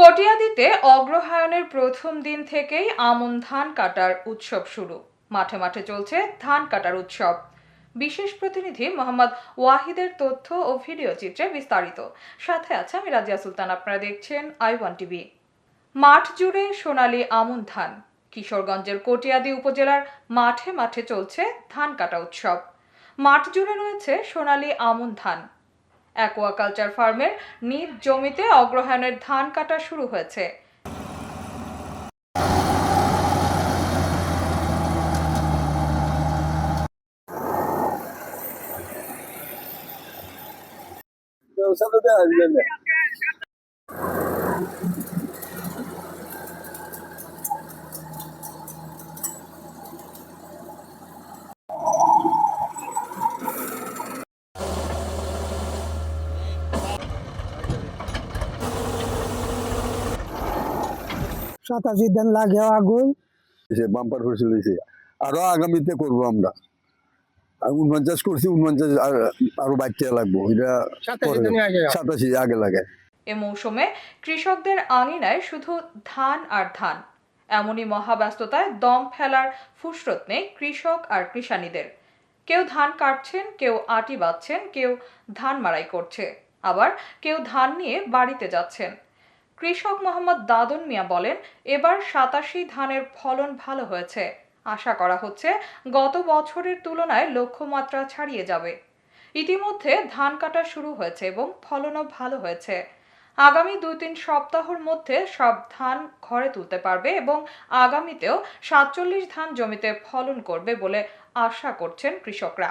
কটিয়াদিতে অগ্রহায়ণের প্রথম দিন থেকেই আমন ধান কাটার উৎসব শুরু। মাঠে মাঠে চলছে ধান কাটার উৎসব। বিশেষ প্রতিনিধি মোহাম্মদ ওয়াহিদের তথ্য ও ভিডিও চিত্রে বিস্তারিত। সাথে আছে আমি রাজিয়া সুলতান, আপনারা দেখছেন আই ওয়ান টিভি। মাঠ জুড়ে সোনালী আমন ধান। কিশোরগঞ্জের কটিয়াদি উপজেলার মাঠে মাঠে চলছে ধান কাটা উৎসব। মাঠ জুড়ে রয়েছে সোনালী আমন ধান। অ্যাকোয়াকালচার ফার্মের নিজ জমিতে অগ্রহায়ণের ধান কাটা শুরু হয়েছে। সাতাশি দিন লাগে আগুন। সে বাম্পার ফসল হয়েছে আরও আগামীতে করব আমরা। উনপঞ্চাশ করছি উনপঞ্চাশ আর- আরও বাড়তে লাগবো। এটা সাতাশি আগে লাগে। এ মৌসুমে কৃষকদের আঙিনায় শুধু ধান আর ধান। এমনই মহাব্যস্ততায় দম ফেলার ফুসরত নেই কৃষক আর কৃষানীদের। কেউ ধান কাটছেন কেউ আটি বাঁধছেন কেউ ধান মাড়াই করছে। আবার কেউ ধান নিয়ে বাড়িতে যাচ্ছেন। কৃষক মোহাম্মদ দাদন মিয়া বলেন, এবার সাতাশি ধানের ফলন ভালো হয়েছে। আশা করা হচ্ছে গত বছরের তুলনায় লক্ষ্যমাত্রা ছাড়িয়ে যাবে। ইতিমধ্যে ধান কাটা শুরু হয়েছে এবং ফলনও ভালো হয়েছে। আগামী দুই তিন সপ্তাহের মধ্যে সব ধান ঘরে তুলতে পারবে এবং আগামীতেও সাতচল্লিশ ধান জমিতে ফলন করবে বলে আশা করছেন কৃষকরা।